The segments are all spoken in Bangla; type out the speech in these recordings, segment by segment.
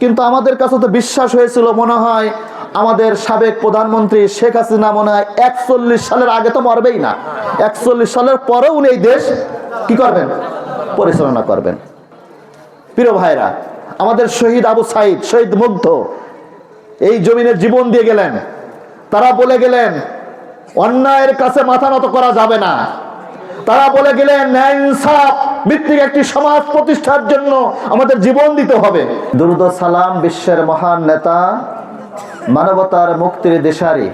কিন্তু আমাদের কাছে তো বিশ্বাস হয়েছিল মনে হয় আমাদের সাবেক প্রধানমন্ত্রী শেখ হাসিনা মনে হয় একচল্লিশ সালের আগে তো মরবেই না। একচল্লিশ সালের পরেও উনি এই দেশ কি করবেন? পরিচালনা করবেন। প্রিয় ভাইরা, আমাদের শহীদ আবু সাইদ, শহীদ মুগ্ধ, এই জমিনের জীবন দিয়ে গেলেন। তারা বলে গেলেন, অন্যায়ের কাছে মাথা নত করা যাবে না। তারা বলে গেলেন, ন্যায় ভিত্তিক একটি সমাজ প্রতিষ্ঠার জন্য আমাদের জীবন দিতে হবে। দুরুদ সালাম বিশ্বের মহান নেতা, মানবতার মুক্তির দেশারি,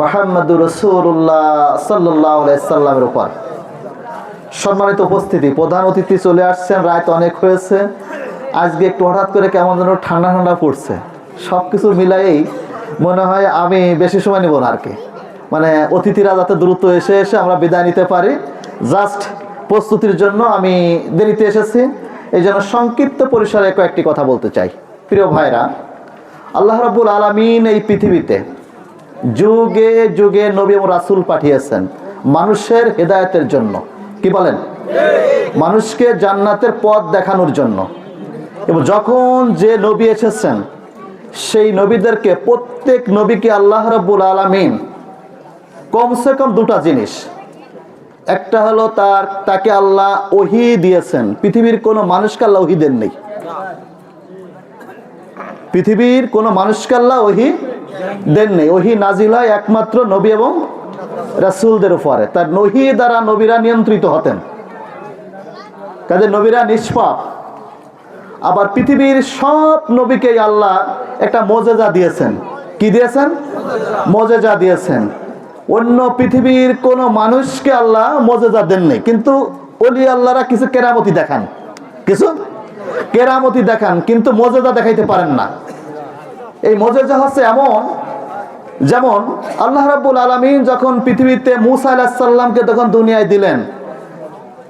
মোহাম্মদুর রসুল্লাহ সাল্লাহ সাল্লামের উপর। সম্মানিত উপস্থিতি, প্রধান অতিথি চলে আসছেন, রাত অনেক হয়েছে। আজকে একটু হঠাৎ করে কেমন যেন ঠান্ডা ঠান্ডা পড়ছে। সব কিছু মিলাইয়েই মনে হয় আমি বেশি সময় নেব না আর কি। মানে অতিথিরা যাতে দ্রুত এসে এসে আমরা বিদায় নিতে পারি। জাস্ট প্রস্তুতির জন্য আমি দেরিতে এসেছি। এই জন্য সংক্ষিপ্ত পরিসরে কয়েকটি কথা বলতে চাই। প্রিয় ভাইরা, আল্লাহ রাবুল আলমিন এই পৃথিবীতে যুগে যুগে নবী রাসুল পাঠিয়েছেন মানুষের হেদায়েতের জন্য। কি বলেন? মানুষকে জান্নাতের পথ দেখানোর জন্য। এবং যখন যে নবী এসেছেন, সেই নবীদেরকে প্রত্যেক নবীকে আল্লাহ রাব্বুল আলামিন কমসে কম দুটা জিনিস একটা হলো তার, তাকে আল্লাহ ওহি দিয়েছেন। পৃথিবীর কোনো মানুষকে আল্লাহ ওহি দেন নেই পৃথিবীর কোনো মানুষকে আল্লাহ ওহি দেন নেই ওহি নাজিল হয় একমাত্র নবী এবং রাসূলদের উপরে। তার নহি দ্বারা নবীরা নিয়ন্ত্রিত হতেন। কাজে নবীরা নিষ্পাপ। আবার পৃথিবীর সব নবীকে আল্লাহ একটা মজেজা দিয়েছেন। কি দিয়েছেন? মজেজা দিয়েছেন। অন্য পৃথিবীর কোনো মানুষকে আল্লাহ মজেজা দেননি। কিন্তু অলি আল্লাহরা কিছু কেরামতি দেখান। কিছু? কেরামতি দেখান, কিন্তু মজেজা দেখাইতে পারেন না। এই মজেজা হচ্ছে এমন, যেমন আল্লাহ রাব্বুল আলমিন যখন পৃথিবীতে মুসা আলাহিসাল্লামকে তখন দুনিয়ায় দিলেন।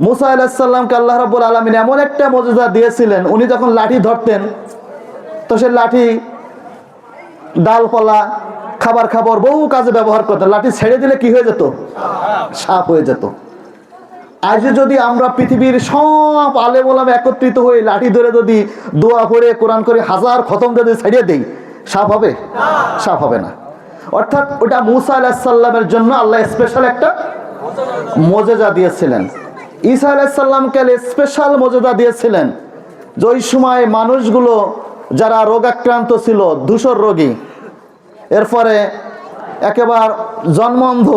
মুসা আলাহিসাল্লামকে আল্লাহ রাব্বুল আলমিন এমন একটা মজেজা দিয়েছিলেন, উনি যখন লাঠি ধরতেন, তো সে লাঠি, ডালপালা খাবার খাবার বহু কাজে ব্যবহার করতো, লাঠি ছেড়ে দিলে কি হয়ে যেত? সাপ হয়ে যেত। আজ যদি আমরা পৃথিবীর সব আলে বলাম একত্রিত হয়ে লাঠি ধরে যদি দোয়া করে কোরআন করে হাজার খতম যদি ছেড়ে দেই, সাপ হবে? সাপ হবে না। অর্থাৎ ওটা মুসা আলাহিসাল্লামের জন্য আল্লাহ স্পেশাল একটা মজেজা দিয়েছিলেন। ঈসা আলাহিসাল্লামকে স্পেশাল মজেদা দিয়েছিলেন যে ওই সময় মানুষগুলো যারা রোগাক্রান্ত ছিল, ধূসর রোগী এরপরে একেবার জন্ম অন্ধ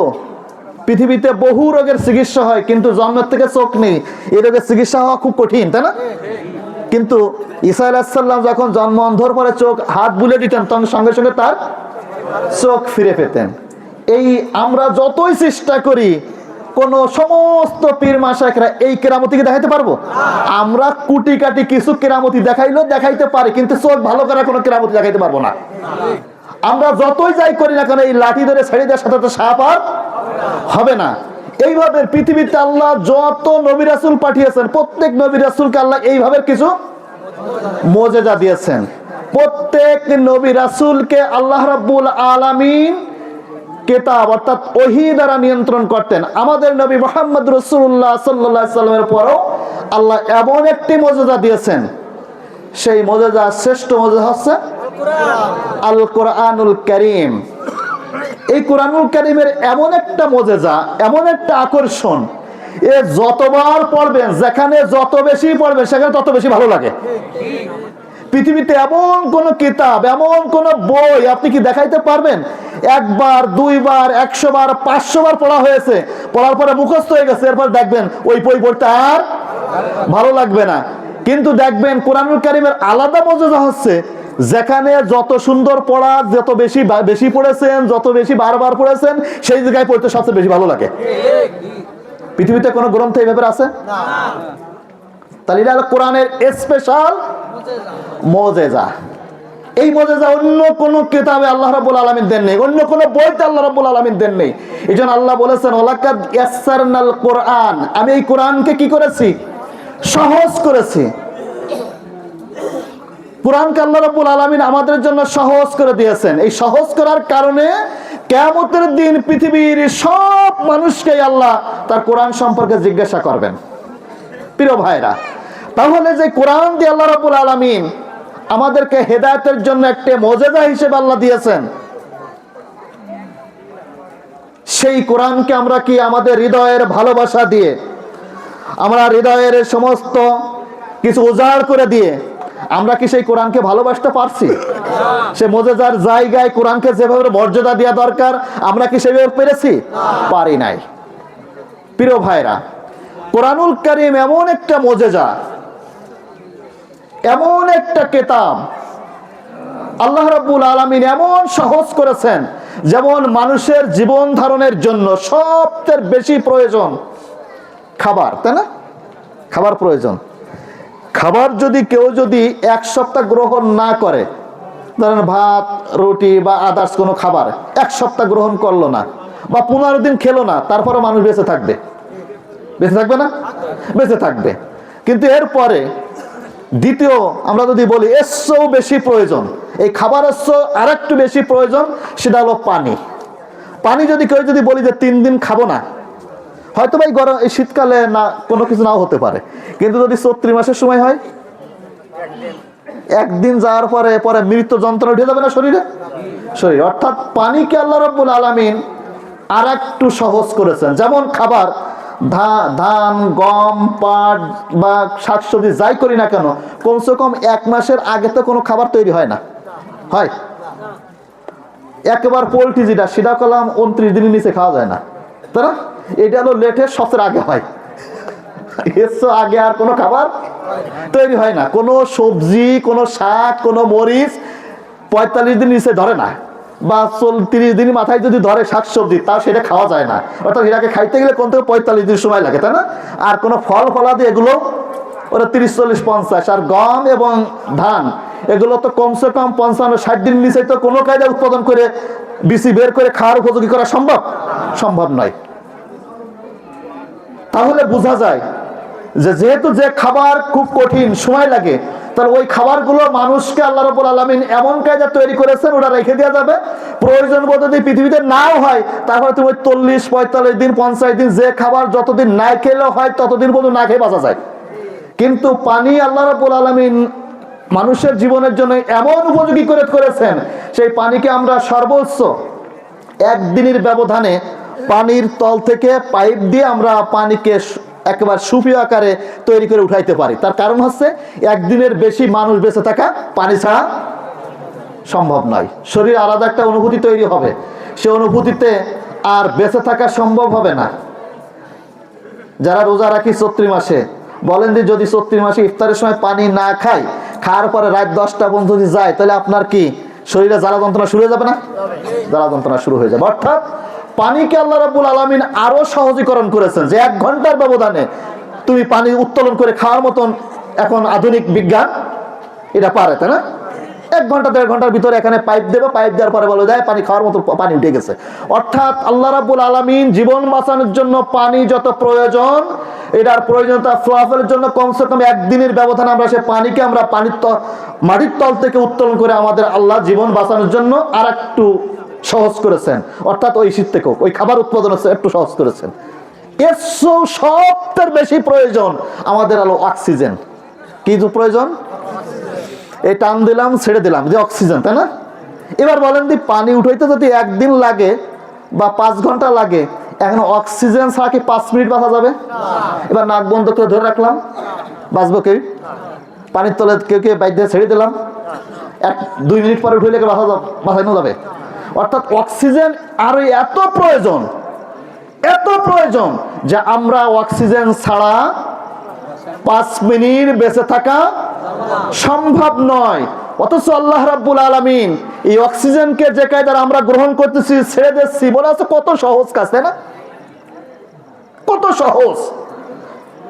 পৃথিবীতে বহু রোগের চিকিৎসা হয়, কিন্তু জন্মের থেকে চোখ নেই। এই রোগের চিকিৎসা হওয়া খুব কঠিন, তাই না? কিন্তু ঈসা আলাহিসাল্লাম যখন জন্ম অন্ধর পরে চোখ, হাত বুলে দিতেন, তখন সঙ্গে সঙ্গে তার চোখ ফিরে পেতেন। এই আমরা যতই চেষ্টা করি, কোন সমস্ত পীর মাসাকরা এই কেরামতিকে দেখাইতে পারব? আমরা কুটি কাটি কিছু কেরামতি দেখাইলেও দেখাইতে পারি, কিন্তু চোখ ভালো করা কোনো কেরামতি দেখাইতে পারব না। আমরা যতই যাই করি না কেন, এই লাঠি ধরে ছেড়ে দেওয়ার সাথে তো সাপ আর হবে না। এইভাবে পৃথিবীতে আল্লাহ যত নবী রাসুল পাঠিয়েছেন, প্রত্যেক নবী রাসুলকে আল্লাহ এইভাবে কিছু মজেজা দিয়েছেন। প্রত্যেক নবী রাসুলকে আল্লাহ রাব্বুল আলামিন কেতাব অর্থাৎ ওহি দ্বারা নিয়ন্ত্রণ করতেন। আমাদের নবী মোহাম্মদ রসুল্লাহ সাল্লাহ সাল্লামের পরও আল্লাহ এমন একটি মজেজা দিয়েছেন। সেই মজেজা শ্রেষ্ঠ মজেজা হচ্ছে আল কোরআনুল করিম। এই কোরআনুল করিমের এমন একটা মজেজা, এমন একটা আকর্ষণ, এ যতবার পড়বেন, যেখানে যত বেশি পড়বেন, সেখানে তত বেশি ভালো লাগে। পৃথিবীতে এমন কোন কিতাব, এমন কোন বই আপনি কি দেখাইতে পারবেন? একবার, দুইবার একশো বার পাঁচশো বার পড়া হয়েছে, পড়ার পরে মুখস্থ হয়ে গেছে, এরপর দেখবেন ওই বই পড়তে আর ভালো লাগবে না। কিন্তু দেখবেন কোরআনুল কারিমের আলাদা মজা হচ্ছে যেখানে যত সুন্দর পড়া, যত বেশি বেশি পড়েছেন, যত বেশি বারবার পড়েছেন, সেই জায়গায় পড়তে সবচেয়ে বেশি ভালো লাগে। পৃথিবীতে কোনো গ্রন্থ এই ব্যাপারে আছে? তাহলে এটা কোরআনের স্পেশাল মজেজা। এই মজেজা অন্য কোন কিতাবে আল্লাহ রাব্বুল আলামিন দেন নেই, অন্য কোন বইতে আল্লাহ রাব্বুল আলামিন দেন নেই। এই জন্য আল্লাহ বলেছেন ওলাকাদ ইয়াসসারনাল কোরআন। আমি এই কোরআনকে কি করেছি? সহজ করেছি। কোরআনকে আল্লাহ রাব্বুল আলামিন আমাদের জন্য সহজ করে দিয়েছেন। এই সহজ করার কারণে কেয়ামতের দিন পৃথিবীর সব মানুষকে আল্লাহ তার কোরআন সম্পর্কে জিজ্ঞাসা করবেন। প্রিয় ভাইরা, তাহলে যে কোরআন দিয়ে আল্লাহ রাব্বুল আলামিন আমাদেরকে হেদায়তের জন্য একটা মজেদা হিসেবে আল্লাহ দিয়েছেন, সেই কোরআনকে আমরা কি আমাদের হৃদয়ের ভালোবাসা দিয়ে, আমরা হৃদয়ের সমস্ত কিছু উজাড় করে দিয়ে আমরা কি সেই কোরআনকে ভালোবাসতে পারছি? সে মজেদার জায়গায় কোরআনকে যেভাবে মর্যাদা দেওয়া দরকার, আমরা কি সেভাবে পেরেছি? পারি নাই। প্রিয় ভাইরা, কোরআনুল করিম এমন একটা মজেজা, এমন একটা কেতাব আল্লাহ রাব্বুল আলামিন এমন সহজ করেছেন, যেমন মানুষের জীবন ধারণের জন্য সবচেয়ে বেশি প্রয়োজন খাবার, তাই না? খাবার প্রয়োজন। খাবার যদি কেউ যদি এক সপ্তাহ গ্রহণ না করে, ধরেন ভাত, রুটি বা আদার্স কোনো খাবার, এক সপ্তাহ গ্রহণ করল না বা পনেরো দিন খেলো না, তারপরে মানুষ বেঁচে থাকবে। বেঁচে থাকবে না? বেঁচে থাকবে। কিন্তু এরপরে দ্বিতীয় আমরা যদি বলি এসছেও বেশি প্রয়োজন, এই খাবার এসছো আর একটু বেশি প্রয়োজন, সেটা হলো পানি। পানি যদি কেউ যদি বলি যে তিন দিন খাব না হয়তো ভাই গরম, এই শীতকালে না, কোনো কিছু নাও হতে পারে। কিন্তু যদি চৈত্রি মাসের সময় হয়, একদিন যাওয়ার পরে পরে মৃত্যু যন্ত্রণা উঠে যাবে না শরীরে? শরীর। অর্থাৎ পানিকে আল্লাহ রব্বুল আলমিন আর একটু সহজ করেছেন। যেমন খাবার ধান, গম, পাট বা শাকসবজি যাই করি না কেন, কমসে কম এক মাসের আগে তো কোনো খাবার তৈরি হয় না। হয়? একেবার পোলট্রি যেটা, সেটা করলাম উনত্রিশ দিনের নিচে খাওয়া যায় না। তাই না? এটা হলো লেটের সবচেয়ে আগে হয়। চেয়ে আগে আর কোনো খাবার তৈরি হয় না। কোনো সবজি, কোনো শাক, কোনো মরিচ পঁয়তাল্লিশ দিন নিচে ধরে না। বা চল দিন মাথায় যদি ধরে শাক সবজি তা সেটা খাওয়া যায় না। অর্থাৎ এটাকে খাইতে গেলে কোন থেকে পঁয়তাল্লিশ দিন সময় লাগে, তাই না? আর কোনো ফল ফলাদি এগুলো ওরা তিরিশ, চল্লিশ, পঞ্চাশ আর গম এবং ধান, এগুলো তো কমসে কম পঞ্চান্ন, ষাট দিন নিচে তো কোনো কায়দা উৎপাদন করে বিসি বের করে খাওয়ার উপযোগী করা সম্ভব? সম্ভব নয়। তাহলে বোঝা যায় যে যেহেতু যে খাবার খুব কঠিন, সময় লাগে, তাহলে ওই খাবারগুলো মানুষকে আল্লাহ রবুল আলমিন এমন কায়দা তৈরি করেছেন ওটা রেখে দেওয়া যাবে। প্রয়োজন বোধ যদি পৃথিবীতে নাও হয় তারপরে তুমি চল্লিশ, পঁয়তাল্লিশ দিন, পঞ্চাশ দিন যে খাবার যতদিন না খেলেও হয়, ততদিন পর্যন্ত না খেয়ে বাঁচা যায়। কিন্তু পানি আল্লাহ রবুল আলমিন মানুষের জীবনের জন্য এমন উপযোগী করে করেছেন, সেই পানিকে আমরা সর্বোচ্চ একদিনের ব্যবধানে পানির তল থেকে পাইপ দিয়ে আমরা পানিকে একেবারে সুপি আকারে তৈরি করে উঠাইতে পারি। তার কারণ হচ্ছে একদিনের বেশি মানুষ বেঁচে থাকা পানি ছাড়া সম্ভব নয়। শরীর আলাদা একটা অনুভূতি তৈরি হবে। সে অনুভূতিতে আর বেঁচে থাকা সম্ভব হবে না। যারা রোজা রাখি চত্রি মাসে বলেন যে যদি চৈত্রি মাসে ইফতারের সময় পানি না খাই খাওয়ার পরে রাত দশটা পর্যন্ত যদি যায় তাহলে আপনার কি শরীরে জ্বালা যন্ত্রণা শুরু হয়ে যাবে না? জ্বালা যন্ত্রণা শুরু হয়ে যাবে। অর্থাৎ পানিকে আল্লাহ রাব্বুল আলামিন আরও সহজীকরণ করেছেন যে এক ঘণ্টার ব্যবধানে তুমি পানি উত্তোলন করে খাওয়ার মতন এখন আধুনিক বিজ্ঞান এটা পারে, তাই না? এক ঘণ্টা, দেড় ঘণ্টার ভিতরে এখানে পাইপ দেবে, পাইপ দেওয়ার পরে বলে যায় পানি খাওয়ার মতো পানি উঠে গেছে। অর্থাৎ আল্লাহ রাব্বুল আলামিন জীবন বাঁচানোর জন্য পানি যত প্রয়োজন, এটার প্রয়োজনীয়তা ফ্লাফের জন্য কমসে কম একদিনের ব্যবধানে আমরা সে পানিকে আমরা পানির তল মাটির তল থেকে উত্তোলন করে আমাদের আল্লাহ জীবন বাঁচানোর জন্য আর একটু সহজ করেছেন। অর্থাৎ ওই শীত থেকেও ওই খাবার উৎপাদন হচ্ছে একটু সহজ করেছেন। এর সবচেয়ে বেশি প্রয়োজন আমাদের আলো অক্সিজেন। কি প্রয়োজন? এই টান দিলাম, ছেড়ে দিলাম, যে অক্সিজেন, তাই না? এবার বলেন দি, পানি উঠাইতে যদি একদিন লাগে বা পাঁচ ঘণ্টা লাগে, এখন অক্সিজেন ছাড়া কি পাঁচ মিনিট বাঁচা যাবে? এবার নাক বন্ধ করে ধরে রাখলাম। বাঁচবো কেউ পানির তলে কেউ কেউ বাইক দিয়ে ছেড়ে দিলাম? এক, দুই মিনিট পরে উঠে লেগে বাঁচা যাবে? বাঁচানো যাবে? অর্থাৎ অক্সিজেন আর এত প্রয়োজন এত প্রয়োজন যে আমরা অক্সিজেন ছাড়া পাঁচ মিনিট বেঁচে থাকা সম্ভব নয়। অথচ আল্লাহ রাব্বুল আলামিন এই অক্সিজেনকে যে কায়দার আমরা গ্রহণ করতেছি, ছেড়ে দিচ্ছি বলে আছে, কত সহজ কাজ, তাই না? কত সহজ।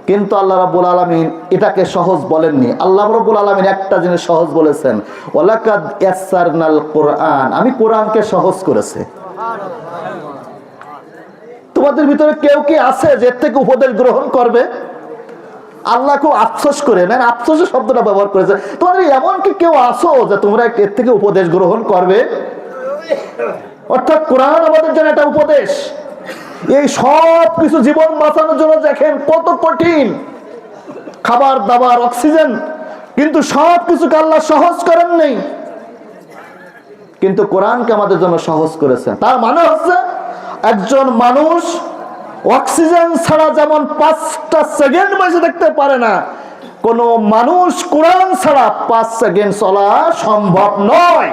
কিন্তু আল্লাহ রাব্বুল আলামিন এটাকে সহজ বলেননি। আল্লাহ রাব্বুল আলামিন একটা জিনিস সহজ বলেছেন ইয়াসসারনাল কোরআন। আমি কোরআনকে সহজ করেছি। তোমাদের ভিতরে কেউ কি আছে যে থেকে উপদেশ গ্রহণ করবে? আল্লাহ খুব আফসোস করে নেন আফসোসের শব্দটা ব্যবহার করেছে। তোমাদের এমন কি কেউ আসো যে তোমরা এর থেকে উপদেশ গ্রহণ করবে? অর্থাৎ কোরআন আমাদের জন্য একটা উপদেশ। এই সব কিছু জীবন বাঁচানোর জন্য দেখেন কত কঠিন। খাবার, দাবার, অক্সিজেন, কিন্তু সব কিছুকে আল্লাহ সহজ করেন নেই। কিন্তু কোরআনকে আমাদের জন্য সহজ করেছেন তার মানে হচ্ছে একজন মানুষ অক্সিজেন ছাড়া যেমন পাঁচটা সেকেন্ড বেঁচে থাকতে পারে না, কোন মানুষ কোরআন ছাড়া পাঁচ সেকেন্ড চলা সম্ভব নয়।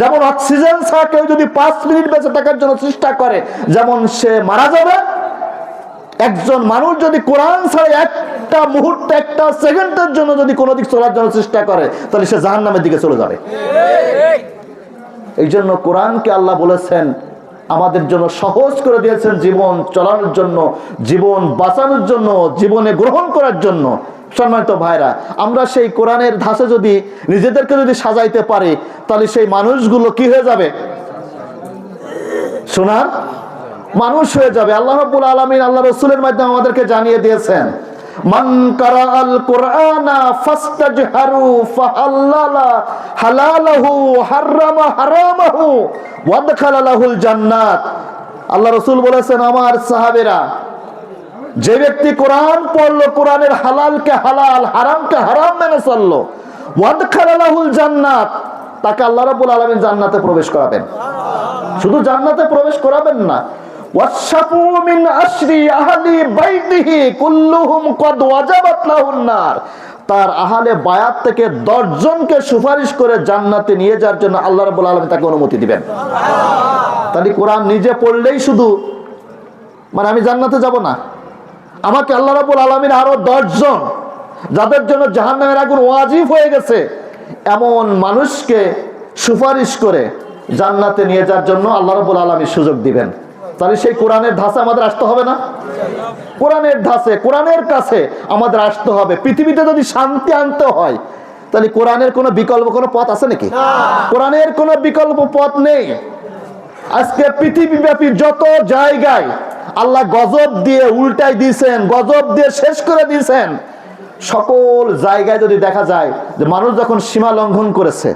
যেমন অক্সিজেন ছাড়া কেউ যদি পাঁচ মিনিট বেঁচে থাকার জন্য চেষ্টা করে, যেমন সে মারা যাবে, একজন মানুষ যদি কোরআন ছাড়া একটা মুহূর্তে, একটা সেকেন্ডের জন্য যদি কোনো দিক চলার জন্য চেষ্টা করে, তাহলে সে জাহান নামের দিকে চলে যাবে। এই জন্য কোরআনকে আল্লাহ বলেছেন, আমাদের জন্য সহজ করে দিয়েছেন জীবন চলানোর জন্য, জীবন বাঁচানোর জন্য, জীবনে গ্রহণ করার জন্য। সম্মানিত ভাইরা, আমরা সেই কোরআনের ধাঁচে যদি নিজেদেরকে যদি সাজাইতে পারি, তাহলে সেই মানুষগুলো কি হয়ে যাবে? শোনার? মানুষ হয়ে যাবে। আল্লাহ রাব্বুল আলামিন আল্লাহ রসুলের মাধ্যমে আমাদেরকে জানিয়ে দিয়েছেন, মান কারা আল কোরআনা ফাস্তাজহারু ফাহাল্লালা হালালাহু হাররামা হারামাহু ওয়াদখালা লাহুল জান্নাত। আল্লাহ রসুল বলেছেন, আমার সাহাবেরা যে ব্যক্তি কোরআন পড়ল, কোরআনের হালালকে হালাল, হারামকে হারাম মেনে চলল জান্নাত, তাকে আল্লাহ রাব্বুল আলামিন জান্নাতে প্রবেশ করাবেন। শুধু জান্নাতে প্রবেশ করাবেন না তার আহলে বায়াত থেকে 10 জনকে সুপারিশ করে জান্নাতে নিয়ে যাওয়ার জন্য আল্লাহ রাব্বুল আলামিন তাকে অনুমতি দিবেন। তাহলে কোরআন নিজে পড়লেই শুধু মানে আমি জান্নাতে যাব না। আমাকে আল্লাহ রাব্বুল আলামিন আরও 10 জন যাদের জন্য জাহান্নামের আগুন ওয়াজিব হয়ে গেছে এমন মানুষকে সুপারিশ করে জান্নাতে নিয়ে যাওয়ার জন্য আল্লাহ রাব্বুল আলামিন সুযোগ দিবেন। তাহলে সেই কোরআনের ধাসে আমাদের আসতে হবে না? কোরআনের ধাসে কোরআনের কাছে আমাদের আসতে হবে। পৃথিবীতে যদি শান্তি আনতে হয় তাহলে কোরআনের কোনো বিকল্প কোনো পথ আছে নাকি? কোরআনের কোনো বিকল্প পথ নেই। আজকে পৃথিবীব্যাপী যত জায়গায় আল্লাহ গজব দিয়ে উল্টাই দিয়েছেন, গজব দিয়ে শেষ করে দিয়েছেন, সকল জায়গায় যদি দেখা যায় যে মানুষ যখন সীমা লঙ্ঘন করেছে,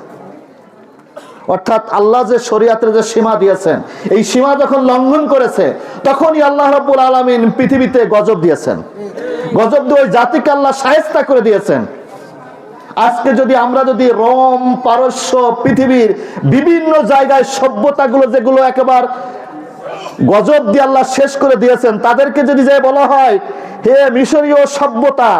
অর্থাৎ আল্লাহ যে শরিয়াতের যে সীমা দিয়েছেন, এই সীমা যখন লঙ্ঘন করেছে, তখনই আল্লাহ রাব্বুল আলামিন পৃথিবীতে গজব দিয়েছেন। গজব দিয়ে ওই জাতিকে আল্লাহ সাহেস্তা করে দিয়েছেন। আজকে যদি আমরা যদি রোম, পারস্য, পৃথিবীর বিভিন্ন জায়গায় সভ্যতাগুলো যেগুলো একেবারে গজব দিয়ে আল্লাহ শেষ করে দিয়েছেন, তাদেরকে যদি যে বলা হয়, হে মিশরীয় সভ্যতা,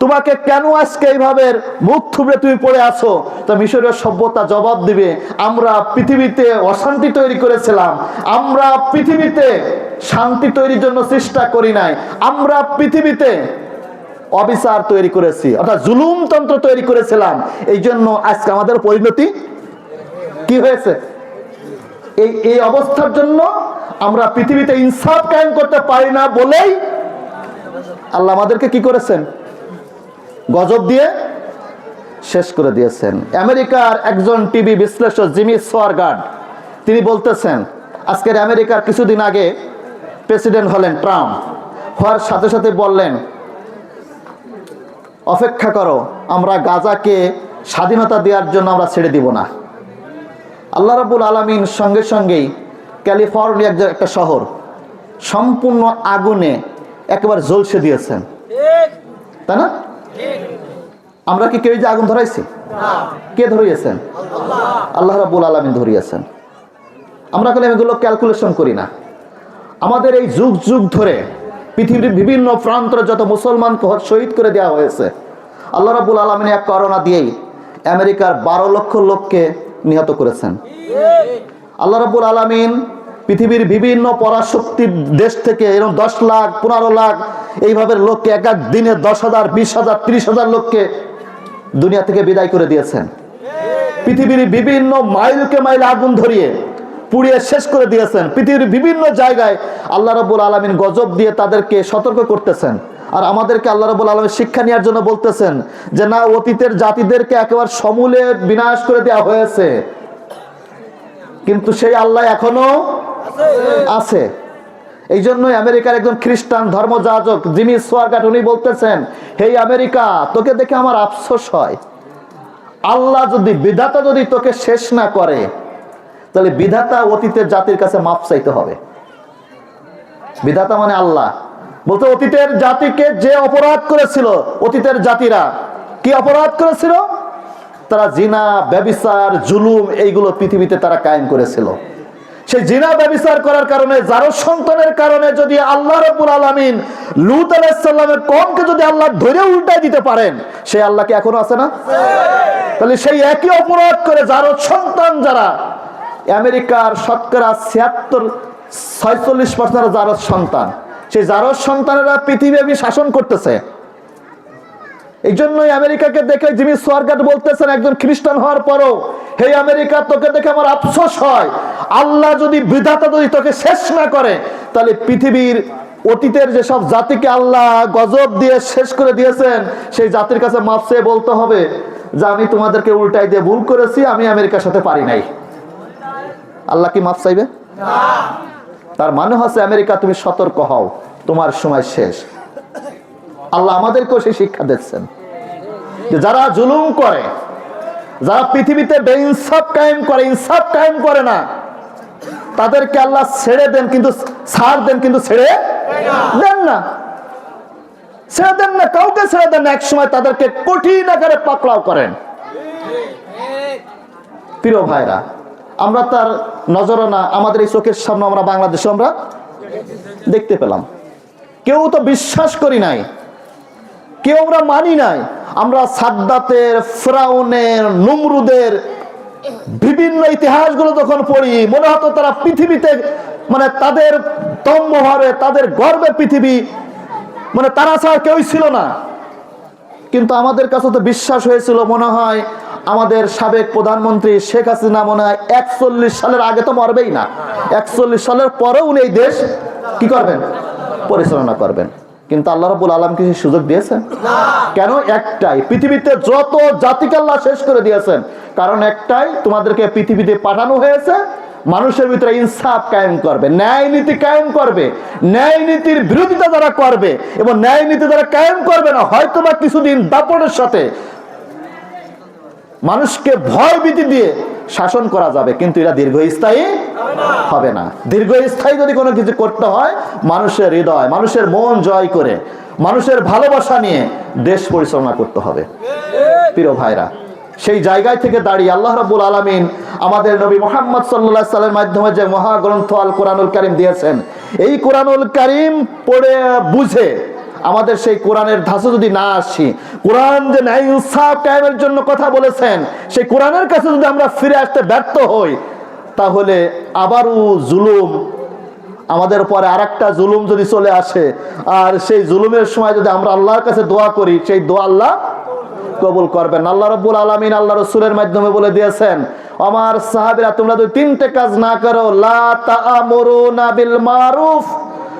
তোমাকে কেন আজকে এইভাবে মুখ থুবড়ে তুমি পড়ে আছো? তো মিশরীয় সভ্যতা জবাব দিবে, আমরা পৃথিবীতে অশান্তি তৈরি করেছিলাম, আমরা পৃথিবীতে শান্তি তৈরির জন্য চেষ্টা করি নাই, আমরা পৃথিবীতে অবিচার তৈরি করেছি, অর্থাৎ জুলুমতন্ত্র তৈরি করেছিলাম এই জন্য আজকে আমাদের পরিণতি কি হয়েছে? এই এই অবস্থার জন্য আমরা পৃথিবীতে ইনসাফ কায়েম করতে পারি না বলেই আল্লাহ আমাদেরকে কি করেছেন? গজব দিয়ে শেষ করে দিয়েছেন। আমেরিকার একজন টিভি বিশ্লেষক জিমি সোয়ারগার্ড, তিনি বলতেছেন, আজকের আমেরিকার কিছুদিন আগে প্রেসিডেন্ট হলেন ট্রাম্প, হওয়ার সাথে সাথে বললেন অপেক্ষা করো, আমরা গাজাকে স্বাধীনতা দেওয়ার জন্য আমরা ছেড়ে দিব না। আল্লাহ রাবুল আলমিন সঙ্গে সঙ্গেই ক্যালিফোর্নিয়ার একটা শহর, সম্পূর্ণ আগুনে একেবারে জ্বলসে দিয়েছেন। তাই না? আমরা কি কেউ যে আগুন ধরাইছি? কে ধরিয়েছেন? আল্লাহ রাবুল আলমিন ধরিয়েছেন। আমরা কেন এগুলো ক্যালকুলেশন করি না। আমাদের এই যুগ যুগ ধরে পৃথিবীর বিভিন্ন প্রান্তরে যত মুসলমানকে শহীদ করে দেওয়া হয়েছে, আল্লাহ রাবুল আলমিন এক করোনা দিয়েই আমেরিকার বারো লক্ষ লোককে নিহত করেছেন। আল্লাহ রাবুল আলমিন পৃথিবীর বিভিন্ন পরাশক্তির দেশ থেকে এরকম দশ লাখ, পনেরো লাখ, এইভাবে লোককে এক এক দিনে দশ হাজার, বিশ হাজার, ত্রিশ হাজার লোককে দুনিয়া থেকে বিদায় করে দিয়েছেন। পৃথিবীর বিভিন্ন মাইলকে মাইল আগুন ধরিয়ে পুড়িয়ে শেষ করে দিয়েছেন। পৃথিবীর বিভিন্ন জায়গায় আল্লাহ রব্বুল আলমিন গজব দিয়ে তাদেরকে সতর্ক করতেছেন। আর আমাদেরকে আল্লাহ রব্বুল আলমিন শিক্ষা নেওয়ার জন্য বলতেছেন যে, না, অতীতের জাতিদেরকে একেবারে সমূলে বিনাশ করে দেওয়া হয়েছে। কিন্তু সেই আল্লাহ এখনও আছে। এই জন্যই আমেরিকার একজন খ্রিস্টান ধর্মযাজক, জিমি সোয়ারগাট, উনি বলতেছেন, হে আমেরিকা, তোকে দেখে আমার আফসোস হয়। আল্লাহ যদি বিধাতা যদি তোকে শেষ না করে তাহলে বিধাতা অতীতের জাতির কাছে মাপ চাইতে হবে। বিধাতা মানে আল্লাহ। বলতে অতীতের জাতিকে যে অপরাধ করেছিল অতীতের জাতিরা কি অপরাধ করেছিল? তারা জিনা ব্যবিচার জুলুম এইগুলো পৃথিবীতে তারা কায়েম করেছিল। সেই জিনা ব্যবিচার করার কারণে যারো সন্তানের কারণে যদি আল্লাহ রব্বুল আলামিন লুত আলাইসাল্লামের কমকে যদি আল্লাহ ধরে উল্টাই দিতে পারেন সেই আল্লাহকে এখনও আছে না? তাহলে সেই একই অপরাধ করে যারো সন্তান যারা আমেরিকার শতকরা ছিয়াত্তর, ছয়চল্লিশ পার্সেন্ট জারদ সন্তান। সেই জারদ সন্তানেরা পৃথিবী শাসন করতেছে। এই জন্যই আমেরিকাকে দেখে জিমি সোয়ারগাট বলতেছেন, একজন খ্রিস্টান হওয়ার পরও, হে আমেরিকা, তোকে দেখে আমার আফসোস হয়। আল্লাহ যদি বিধাতা যদি তোকে শেষ না করে, তাহলে পৃথিবীর অতীতের যেসব জাতিকে আল্লাহ গজব দিয়ে শেষ করে দিয়েছেন, সেই জাতির কাছে মাপ চেয়ে বলতে হবে যে, আমি তোমাদেরকে উল্টাই দিয়ে ভুল করেছি, আমি আমেরিকার সাথে পারি নাই। আল্লাহ কি মাপ চাইবে? তার মানে হচ্ছে, আমেরিকা, তুমি সতর্ক হও। তোমার সময় শেষ। আল্লাহ আমাদেরকেও সেই শিক্ষা দিচ্ছেন। যারা জুলুম করে, যারা পৃথিবীতে বেইনসাফ কায়েম করে, ইনসাফ কায়েম করে না, তাদেরকে আল্লাহ ছেড়ে দেন, কিন্তু ছাড় দেন, কিন্তু ছেড়ে দেন না। ছেড়ে দেন না, কাউকে ছেড়ে দেন না। একসময় তাদেরকে কঠিন আকারে পাকড়াও করেন। প্রিয় ভাইরা আমরা তার নজরানা আমাদের এই চোখের সামনে আমরা বাংলাদেশে আমরা দেখতে পেলাম। কেউ তো বিশ্বাস করি নাই, কেউ আমরা মানি নাই। আমরা সাদ্দাতের, ফ্রাউনের, নুমরুদের বিভিন্ন ইতিহাসগুলো যখন পড়ি, মনে হতো তারা পৃথিবীতে মানে তাদের হবে তাদের গর্বে পৃথিবী মানে তারা ছাড়া কেউই ছিল না। কিন্তু আমাদের কাছে তো বিশ্বাস হয়েছিল, মনে হয় আমাদের সাবেক প্রধানমন্ত্রী শেখ হাসিনা মনে হয় একচল্লিশ সালের আগে তো মরবেই না। একচল্লিশ সালের পরেও উনি এই দেশ কি করবেন? পরিচালনা করবেন। কিন্তু আল্লাহ রাবুল আলম কি সুযোগ দিয়েছেন? কেন? একটাই, পৃথিবীতে যত জাতিকে আল্লাহ শেষ করে দিয়েছেন, কারণ একটাই, তোমাদেরকে পৃথিবীতে পাঠানো হয়েছে, মানুষের ভিতরে ইনসাফ কায়েম করবে, ন্যায় নীতি কায়েম করবে, ন্যায় নীতির বিরোধিতা যারা করবে, এবং ন্যায় নীতি যারা কায়েম করবে না হয়তো বা কিছুদিন দাপটের সাথে মানুষকে ভয় ভীতি দিয়ে শাসন করা যাবে, কিন্তু এটা দীর্ঘস্থায়ী হবে না। দীর্ঘস্থায়ী যদি কোনো কিছু করতে হয়, মানুষের হৃদয়, মানুষের মন জয় করে, মানুষের ভালোবাসা নিয়ে দেশ পরিচালনা করতে হবে। প্রিয় ভাইরা, সেই জায়গায় থেকে দাঁড়িয়ে আল্লাহ রাবুল আলমিন আমাদের নবী মোহাম্মদ সাল্লাহ সাল্লের মাধ্যমে যে মহাগ্রন্থ আল কোরআনুল করিম দিয়েছেন, এই কোরআনুল করিম পড়ে বুঝে আমাদের সেই কোরআনের ধাঁচে যদি না আসি, কোরআন যে ন্যায় উৎসাহ কায়েমের জন্য কথা বলেছেন, সেই কোরআনের কাছে যদি আমরা ফিরে আসতে ব্যর্থ হই, তাহলে আবারও জুলুম, আমাদের পরে আর একটা জুলুম যদি চলে আসে, আর সেই জুলুমের সময় যদি আমরা আল্লাহর কাছে দোয়া করি, সেই দোয়া আল্লাহ কবুল করবেন। আল্লাহ রব্বুল আলমিন আল্লাহ রসুলের মাধ্যমে বলে দিয়েছেন, আমার সাহাবিরা, তোমরা যদি তিনটে কাজ না করো, লা মারুফ।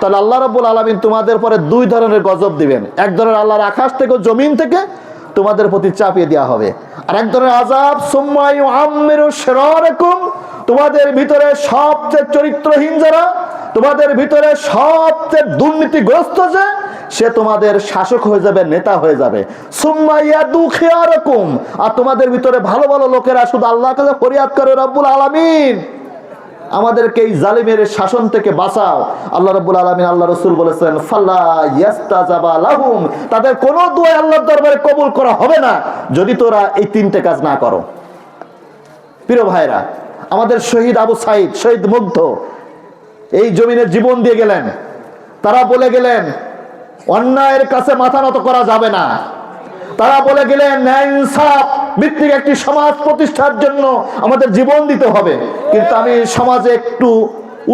তাহলে আল্লাহ রব্বুল আলমিন তোমাদের পরে দুই ধরনের গজব দিবেন। এক ধরনের আল্লাহর আকাশ থেকে, জমিন থেকে তোমাদের প্রতি চাপিয়ে দেওয়া হবে। আর এক ধরনের আজাব সোম্মাই আমের তোমাদের ভিতরে সবচেয়ে চরিত্রহীন যারা, তোমাদের ভিতরে সবচেয়ে দুর্নীতিগ্রস্ত যে, সে তোমাদের শাসক হয়ে যাবে, নেতা হয়ে যাবে। আর তোমাদের ভিতরে ভালো ভালো লোকেরা শুধু আল্লাহ ফরিয়াদ করে, রব্বুল আলামিন। আমাদেরকে এই জালিমের শাসন থেকে বাঁচাও। আল্লাহ রব্বুল আলমিন, আল্লাহ রসুল বলেছেন ফাল্লা ইয়াস্তাজাবা লাহুম। তাদের কোনো দোয়া আল্লাহর দরবারে কবুল করা হবে না, যদি তোরা এই তিনটে কাজ না করো। প্রিয় ভাইরা আমাদের শহীদ আবু সাইদ, শহীদ মুগ্ধ, এই জমিনের জীবন দিয়ে গেলেন। তারা বলে গেলেন, অন্যায়ের কাছে মাথা নত করা যাবে না। তারা বলে গেলেন ভিত্তিক একটি সমাজ প্রতিষ্ঠার জন্য আমাদের জীবন দিতে হবে। কিন্তু আমি সমাজে একটু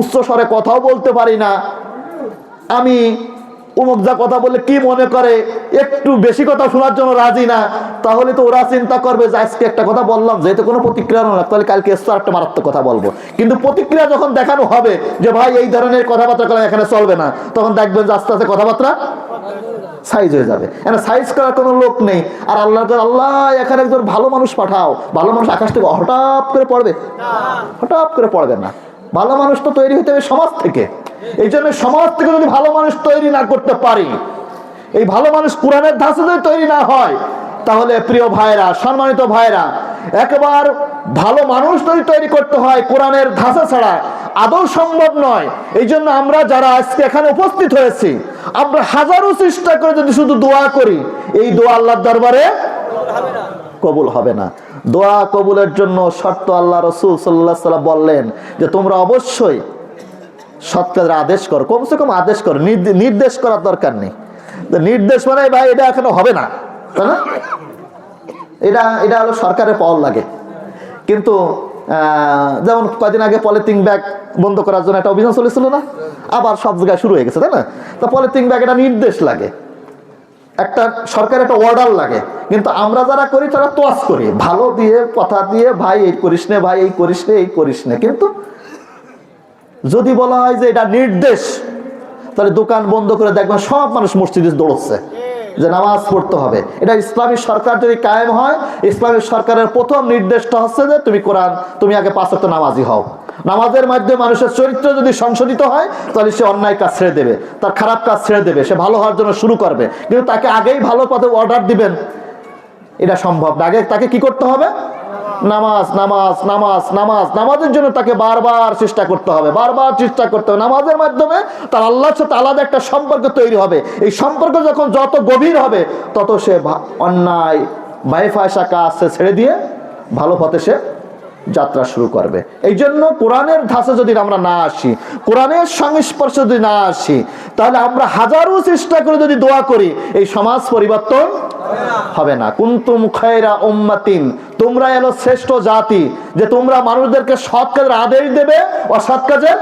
উচ্চ স্বরে কথাও বলতে পারি না। আমি অমুক যা কথা বলে কি মনে করে, একটু বেশি কথা শোনার জন্য রাজি না। তাহলে তো ওরা চিন্তা করবে যে আজকে একটা কথা বললাম, যেহেতু কোনো প্রতিক্রিয়া না, তাহলে কালকে এসে একটা মারাত্মক কথা বলব। কিন্তু প্রতিক্রিয়া যখন দেখানো হবে যে, ভাই, এই ধরনের কথাবার্তা এখানে চলবে না, তখন দেখবেন যে আস্তে আস্তে কথাবার্তা সাইজ হয়ে যাবে। এখানে সাইজ করার কোনো লোক নেই। আর আল্লাহ আল্লাহ, এখানে একজন ভালো মানুষ পাঠাও। ভালো মানুষ আকাশ থেকে হঠাৎ করে পড়বে। হঠাৎ করে পড়বে না। ভালো মানুষ তো তৈরি হতে হবে সমাজ থেকে। এই জন্য সমাজ থেকে যদি ভালো মানুষ তৈরি না করতে পারি, এই ভালো মানুষ কোরআনের ধাঁচে যদি তৈরি না হয় তাহলে প্রিয় ভাইরা, সম্মানিত ভাইরা, একবার ভালো মানুষ তৈরি করতে হয় কোরআনের ধাঁচা ছাড়া, আদৌ সম্ভব নয়। এই জন্য আমরা যারা আজকে এখানে উপস্থিত হয়েছি, আমরা হাজারো চেষ্টা করে যদি শুধু দোয়া করি, এই দোয়া আল্লাহর দরবারে কবুল হবে না। দোয়া কবুলের জন্য শর্ত আল্লাহ রসুল সাল্লাহ সাল্লাম বললেন যে, তোমরা অবশ্যই সৎ আদেশ করো। কমসে কম আদেশ করো। নির্দে- নির্দেশ করার দরকার নেই। নির্দেশ মানে ভাই, এটা এখনও হবে না। তাই না? এটা এটা হলো সরকারের লাগে। কিন্তু যেমন আগে পলিথিন ব্যাগ বন্ধ করার জন্য একটা অভিযান চলেছিল না? আবার সব জায়গায় শুরু হয়ে গেছে, তাই না? তো পলিথিন ব্যাগ নির্দেশ লাগে। একটা সরকার একটা অর্ডার লাগে। কিন্তু আমরা যারা করি, তারা তোয়াজ করি। ভালো দিয়ে, কথা দিয়ে, ভাই, এই করিস নে, ভাই, এই করিস নে, এই করিস নে। কিন্তু যদি বলা হয় যে এটা নির্দেশ, তাহলে দোকান বন্ধ করে দেখবেন সব মানুষ মসজিদে দৌড়চ্ছে। যে নামাজ পড়তে হবে। এটা ইসলামী সরকার যদি কায়েম হয়, ইসলামী সরকারের প্রথম নির্দেশটা হচ্ছে যে তুমি কোরআন, তুমি আগে পাঁচ ওয়াক্ত নামাজি হও। নামাজের মাধ্যমে মানুষের চরিত্র যদি সংশোধিত হয়, তাহলে সে অন্যায় কাজ ছেড়ে দেবে, তার খারাপ কাজ ছেড়ে দেবে, সে ভালো হওয়ার জন্য শুরু করবে। কিন্তু তাকে আগেই ভালো পথে অর্ডার দিবেন, এটা সম্ভব আগে তাকে কি করতে হবে? নামাজ নামাজ নামাজ নামাজ। নামাজের জন্য তাকে বারবার চেষ্টা করতে হবে, বারবার চেষ্টা করতে হবে। নামাজের মাধ্যমে তার আল্লাহর সাথে আলাদা একটা সম্পর্ক তৈরি হবে। এই সম্পর্ক যখন যত গভীর হবে, তত সে অন্যায় বাইফায়সা কাজ সে ছেড়ে দিয়ে ভালো পথে সে যাত্রা শুরু করবে। এই জন্য কোরআনের ধাঁচে যদি আমরা না আসি, কোরআনের সংস্পর্শে যদি না আসি, তাহলে আমরা হাজারো চেষ্টা করে যদি দোয়া করি, এই সমাজ পরিবর্তন হবে না। কুন্তুম খয়রা উম্মাতিন, তোমরা এলো শ্রেষ্ঠ জাতি, যে তোমরা মানুষদেরকে সৎ কাজের আদেশ দেবে, অসৎ কাজের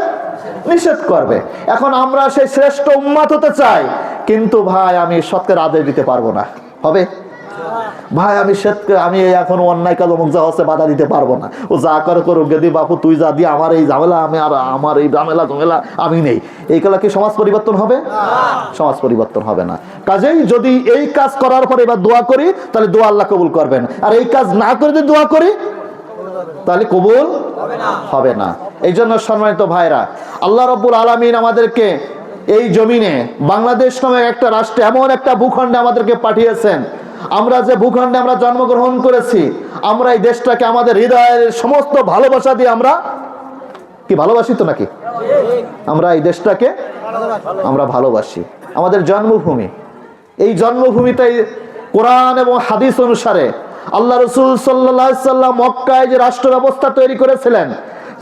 নিষেধ করবে। এখন আমরা সেই শ্রেষ্ঠ উম্মাত হতে চাই, কিন্তু ভাই, আমি সৎ কাজের আদেশ দিতে পারব না। হবে? ভাই, আমি শ্বেতকে আমি এই এখন অন্যায় কাজ অমুক যা হচ্ছে বাধা দিতে পারব না। ও যা করে করুক যদি বাপু, তুই যা দিয়ে আমার এই ঝামেলা, আমি আর আমার এই ঝামেলা ঝামেলা আমি নেই। এইগুলা কি সমাজ পরিবর্তন হবে? সমাজ পরিবর্তন হবে না। কাজেই যদি এই কাজ করার পরে এবার দোয়া করি, তাহলে দোয়া আল্লাহ কবুল করবেন। আর এই কাজ না করে যদি দোয়া করি, তাহলে কবুল হবে না। এই জন্য সম্মানিত ভাইরা, আল্লাহ রব্বুল আলমিন আমাদেরকে এই জমিনে বাংলাদেশ নামে একটা রাষ্ট্রে এমন একটা ভূখণ্ডে আমাদেরকে পাঠিয়েছেন। আমরা যে ভূখণ্ডে আমরা জন্মগ্রহণ করেছি, আমরা এই দেশটাকে আমাদের হৃদয়ের সমস্ত ভালোবাসা দিয়ে আমরা কি ভালোবাসি তো নাকি? আমরা এই দেশটাকে আমরা ভালোবাসি। আমাদের জন্মভূমি। এই জন্মভূমিতে কোরআন এবং হাদিস অনুসারে আল্লাহ রসুল সাল্লাহ সাল্লাম মক্কায় যে রাষ্ট্র ব্যবস্থা তৈরি করেছিলেন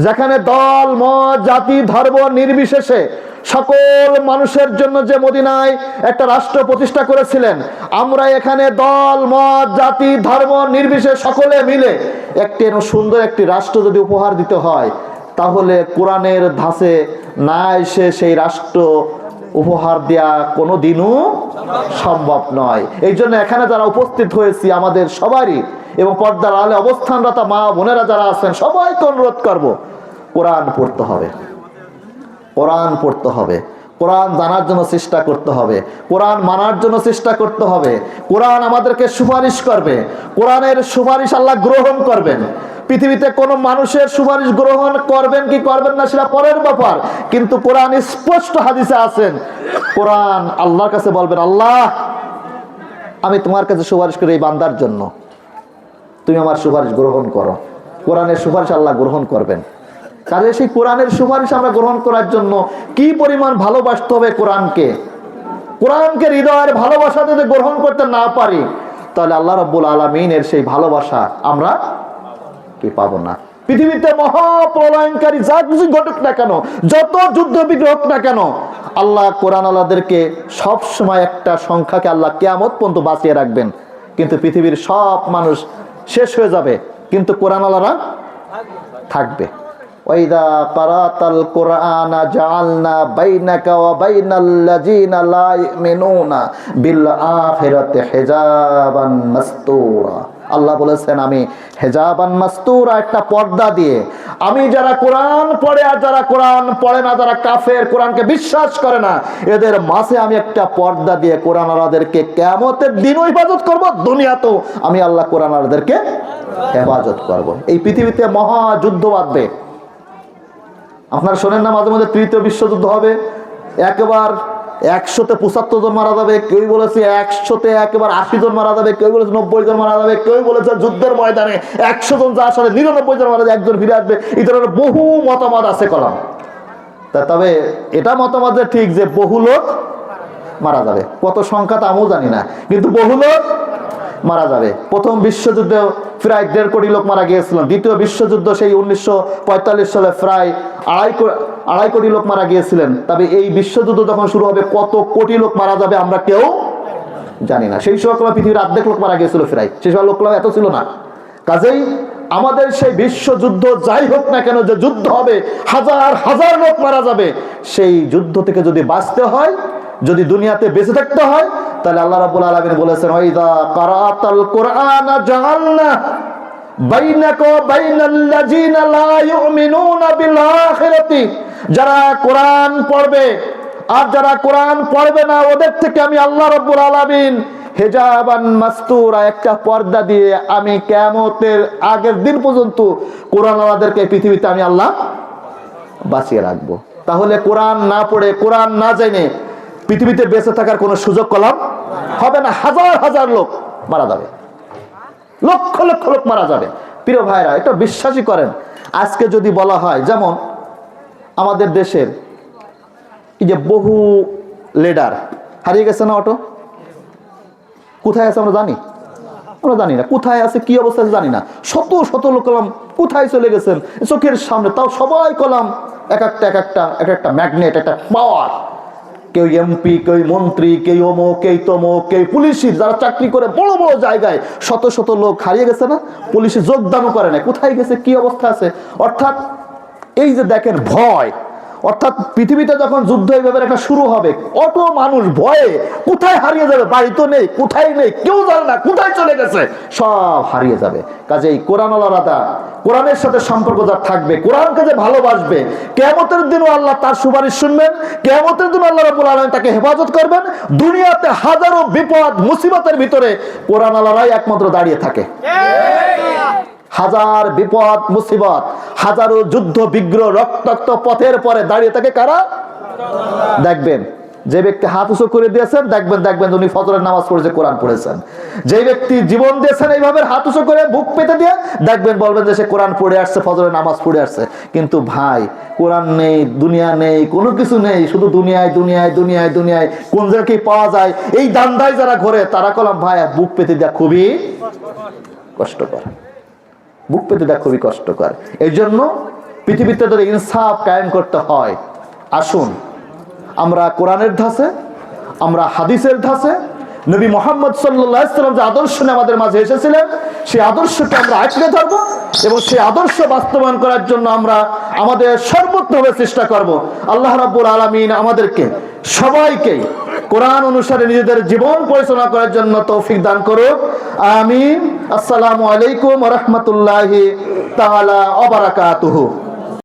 যেখানে দল, মত, জাতি, ধর্ম নির্বিশেষে সকল মানুষের জন্য যে মদিনায় একটা রাষ্ট্র প্রতিষ্ঠা করেছিলেন, আমরা এখানে দল, মত, জাতি, ধর্ম নির্বিশেষে সকলে মিলে একটি সুন্দর একটি রাষ্ট্র যদি উপহার দিতে হয়, তাহলে কোরআনের ধাঁচে না এসে সেই রাষ্ট্র উপহার দেয়া কোনো দিনও সম্ভব নয়। এই জন্য এখানে যারা উপস্থিত হয়েছি, আমাদের সবারই এবং পর্দার আলে অবস্থানরত মা বোনেরা যারা আছেন, সবাইকে অনুরোধ করব, কোরআন পড়তে হবে। কোরআন পড়তে হবে। কোরআন জানার জন্য চেষ্টা করতে হবে। কোরআন মানার জন্য চেষ্টা করতে হবে। কোরআন আমাদেরকে সুপারিশ করবে। কোরআনের সুপারিশ আল্লাহ গ্রহণ করবেন। পৃথিবীতে কোনো মানুষের সুপারিশ গ্রহণ করবেন কি করবেন না সেটা পরের ব্যাপার। কিন্তু কোরআন স্পষ্ট হাদিসে আছেন। কোরআন আল্লাহর কাছে বলবেন, আল্লাহ, আমি তোমার কাছে সুপারিশ করি এই বান্দার জন্য। তুমি আমার সুপারিশ গ্রহণ করো। কোরআনের সুপারিশ আল্লাহ গ্রহণ করবেন। কাজে সেই কোরআনের সুপারিশ আমরা গ্রহণ করার জন্য কি পরিমাণ ভালোবাসতে হবে কোরআনকে? কোরআনকে হৃদয়ের ভালোবাসা যদি গ্রহণ করতে না পারি, তাহলে আল্লাহ রব্বুল আলমিনের সেই ভালোবাসা আমরা কি পাবো না? পৃথিবীতে মহাপ্রলয়নকারী যা কিছু ঘটুক না কেন, যত যুদ্ধ বিগ্রহ না কেন, আল্লাহ কোরআন আল্লাহদেরকে সব সময় একটা সংখ্যাকে আল্লাহ কেয়ামত পর্যন্ত বাঁচিয়ে রাখবেন। কিন্তু পৃথিবীর সব মানুষ শেষ হয়ে যাবে, কিন্তু কোরআন আল্লাহরা থাকবে। ওয়াইদা কারাতাল কুরআনা জাআলনা বাইনাকা ওয়া বাইনাল্লাযিনা লা ইউমিনুনা বিল আখিরাতি আল্লাহ বলেছেন, আমি হেজাবান মাস্তুরা, একটা পর্দা দিয়ে আমি যারা কোরআন পড়ে আর যারা কোরআন পড়ে না, যারা কাফের, কোরআনকে বিশ্বাস করে না, এদের মাঝে আমি একটা পর্দা দিয়ে কোরআন আলাদেরকে কেমতের দিনও হেফাজত করব, দুনিয়াতেও আমি আল্লাহ কোরআন আলাদেরকে হেফাজত করব। এই পৃথিবীতে মহাযুদ্ধ বাঁধবে। আপনারা শোনেন না, মাঝে মাঝে তৃতীয় বিশ্বযুদ্ধ হবে। একবার একশোতে পঁচাত্তর জন মারা যাবে কেউ বলেছে একশোতে একবার আশি জন মারা যাবে কেউ বলেছে নব্বই জন মারা যাবে কেউ বলেছে যুদ্ধের ময়দানে একশো জন যা আসলে নিরানব্বই জন মারা যাবে, একজন ফিরে আসবে। এই ধরনের বহু মতামত আছে কলাম। তা তবে এটা মতামত যে ঠিক যে বহু লোক মারা যাবে। কত সংখ্যা তা আমিও জানি না। কিন্তু বহু লোক মারা যাবে। প্রথম বিশ্বযুদ্ধে প্রায় দেড় কোটি লোক মারা গিয়েছিল দ্বিতীয় বিশ্বযুদ্ধ সেই উনিশশো পঁয়তাল্লিশ সালে প্রায় আড়াই আড়াই কোটি লোক মারা গিয়েছিলেন। তবে এই বিশ্বযুদ্ধ যখন শুরু হবে, কত কোটি লোক মারা যাবে আমরা কেউ জানি না। সেই সময় পৃথিবীর অর্ধেক লোক মারা গিয়েছিল প্রায়। সেই সময় লোক এত ছিল না। কাজেই আমাদের সেই বিশ্বযুদ্ধ যাই হোক না কেন, যে যুদ্ধ হবে, হাজার হাজার লোক মারা যাবে, সেই যুদ্ধ থেকে যদি বাঁচতে হয়, যদি দুনিয়াতে বেঁচে থাকতে হয় তাহলে আল্লাহ রাব্বুল আলামিন বলেছেন ওয়াইদা কারাতাল কোরআন জাআলনা বাইনাকা ওয়া বাইনাল্লাযিনা লা ইউমিনুনা বিল আখিরাতি. যারা কোরআন পড়বে আর যারা কোরআন পড়বে না, ওদের থেকে আমি আল্লাহ রাব্বুল আলামিন হেজাবান মাস্তুরা, একটা পর্দা দিয়ে আমি কিয়ামতের আগের দিন পর্যন্ত কোরআন আলাদেরকে পৃথিবীতে আমি আল্লাহ বাঁচিয়ে রাখব। তাহলে কোরআন না পড়ে, কোরআন না জেনে পৃথিবীতে বেঁচে থাকার কোনো সুযোগ কলাম হবে না। হাজার হাজার লোক মারা যাবে। লক্ষ লক্ষ লোক মারা যাবে। প্রিয় ভাইরা, এটা বিশ্বাসই করেন। আজকে যদি বলা হয়, যেমন আমাদের দেশের এই যে বহু লেডার, হারিয়ে গেছে না অটো? কোথায় আছে আমরা জানি? আমরা জানি না। কোথায় আছে, কি অবস্থা আছে জানি না। শত শত লোক কলাম কোথায় চলে গেছেন? চোখের সামনে তাও সবাই কলাম। এক একটা এক একটা এক একটা ম্যাগনেট একটা পাওয়ার কেউ এমপি, কেউ মন্ত্রী, কেউ অমো, কেউ তমো, কেউ পুলিশি, যারা চাকরি করে বড় বড় জায়গায় শত শত লোক হারিয়ে গেছে না? পুলিশে যোগদানও করে না কোথায় গেছে? কি অবস্থা আছে? অর্থাৎ এই যে দেখেন ভয় অর্থাৎ পৃথিবীতে যখন যুদ্ধ এইভাবে একটা শুরু হবে, কত মানুষ ভয়ে কোথায় হারিয়ে যাবে? বাড়ি তো নেই, কোথায় নেই, কেউ জানে না, কোথায় চলে গেছে? সব হারিয়ে যাবে। কাজেই কোরআন আলাদা কোরআনের সাথে সম্পর্ক যার থাকবে, কোরআনকে যে ভালোবাসবে কেমতের দিনও আল্লাহ তার সুপারিশ শুনবেন কেমতের দিন আল্লাহ রাবুল আলম তাকে হেফাজত করবেন। দুনিয়াতে হাজারো বিপদ, মুসিবতের ভিতরে কোরআন আল্লাহরাই একমাত্র দাঁড়িয়ে থাকে। হাজার বিপদ, মুসিবত, হাজারো যুদ্ধ বিগ্রহ রক্তাক্ত পথের পরে দাঁড়িয়ে থাকে কারা? দেখবেন, যে ব্যক্তি হাত উঁচু করে দিয়েছেন, দেখবেন দেখবেন উনি ফজরের নামাজ পড়েছে কোরআন পড়েছেন। যে ব্যক্তি জীবন দিয়েছেন এইভাবে হাত উঁচু করে বুক পেতে দিয়ে, দেখবেন বলবেন যে সে কোরআন পড়ে আসছে, ফজরের নামাজ পড়ে আসছে। কিন্তু ভাই, কোরআন নেই, দুনিয়া নেই, কোনো কিছু নেই, শুধু দুনিয়ায় দুনিয়ায় দুনিয়ায় দুনিয়ায়। কোন জায়গায় পাওয়া যায়? এই দান্দায় যারা ঘরে, তারা কলাম, ভাই, বুক পেতে দেওয়া খুবই কষ্টকর। বুক পেতে দেওয়া খুবই কষ্টকর। এই জন্য পৃথিবীতে যদি ইনসাফ কায়েম করতে হয়, আসুন, আমরা কোরআনের ধাসে আমরা হাদিসের ধাসে নবী মোহাম্মদ সাল্লাম যে আদর্শ নিয়ে আমাদের মাঝে এসেছিলেন, সেই আদর্শকে আমরা আঁকড়ে ধরবো এবং সেই আদর্শ বাস্তবায়ন করার জন্য আমরা আমাদের সর্বোত্তভাবে চেষ্টা করব। আল্লাহ রাব্বুল আলমিন আমাদেরকে সবাইকে কোরআন অনুসারে নিজেদের জীবন পরিচালনা করার জন্য তৌফিক দান করুক। আমিন। আসসালামু আলাইকুম রহমতুল্লাহি তাহলে ওয়া বারাকাতুহু।